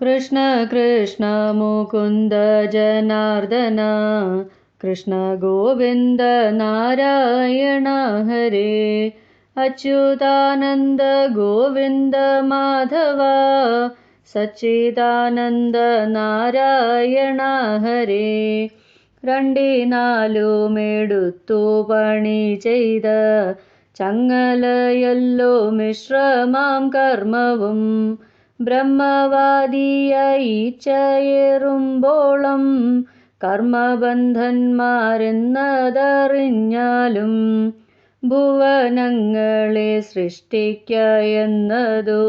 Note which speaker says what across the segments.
Speaker 1: कृष्ण कृष्ण मुकुन्द जनार्दन कृष्ण गोविन्द नारायण हरे। अच्युतानन्द गोविन्द माधव। सच्चिदानन्द नारायण हरे। रण्डिनालु मेडतो पणि चेद। चङ्गलयल्लो मिश्रमां कर्मवम् ബ്രഹ്മവാദിയായി ചേരുമ്പോളം കർമ്മബന്ധന്മാരെന്നതറിഞ്ഞാലും ഭുവനങ്ങളെ സൃഷ്ടിക്ക എന്നതു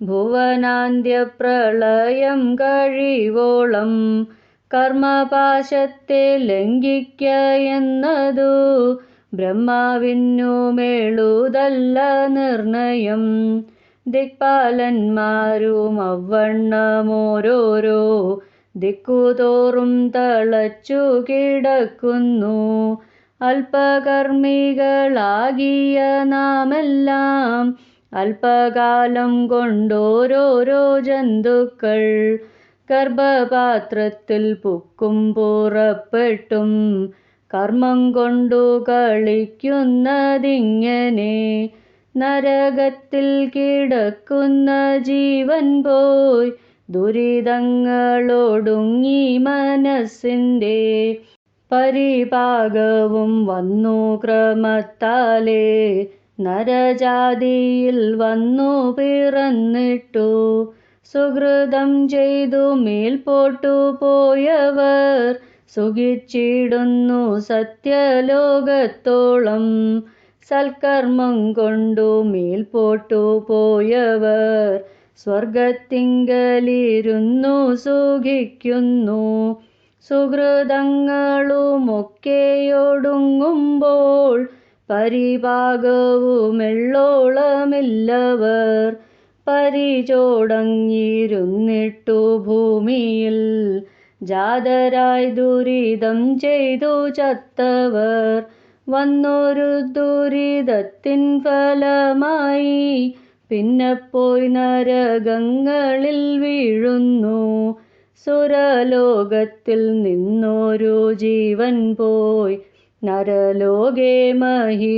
Speaker 1: ഭുവനാന്ത്യപ്രളയം കഴിവോളം കർമ്മപാശത്തെ ലംഘിക്ക എന്നതു ബ്രഹ്മാവിന്നു മേളുതല്ല നിർണയം. ദിക്പാലന്മാരും അവണ്ണമോരോരോ ദിക്കുതോറും തളച്ചു കിടക്കുന്നു. അല്പകർമ്മികളാകിയ നാമെല്ലാം അല്പകാലം കൊണ്ടോരോരോ ജന്തുക്കൾ ഗർഭപാത്രത്തിൽ പുക്കും പുറപ്പെട്ടും കർമ്മം കൊണ്ടു കളിക്കുന്നതിങ്ങനെ നരകത്തിൽ കിടക്കുന്ന ജീവൻ പോയി ദുരിതങ്ങളോടുങ്ങി മനസ്സിന്റെ പരിപാകവും വന്നു ക്രമത്താലേ. നരജാതിയിൽ വന്നു പിറന്നിട്ടു. സുഹൃതം ചെയ്തു മേൽപോട്ടു പോയവർ സുഖിച്ചിടുന്നു സത്യലോകത്തോളം. സൽക്കർമ്മം കൊണ്ടു മേൽപോട്ടു പോയവർ സ്വർഗത്തിങ്കലിരുന്നു സുഖിക്കുന്നു. സുഹൃതങ്ങളുമൊക്കെയൊടുങ്ങുമ്പോൾ പരിഭാഗവുമെള്ളോളമില്ലവർ പരിചോടങ്ങിരുന്നിട്ടു ഭൂമിയിൽ ജാതരായി ദുരിതം ചെയ്തു ചത്തവർ വന്നൊരു ദുരിതത്തിൻ ഫലമായി പിന്നെ പോയി നരകങ്ങളിൽ വീഴുന്നു. സുരലോകത്തിൽ നിന്നൊരു ജീവൻ പോയി നരലോകേ മഹീസുരനാകുന്നു.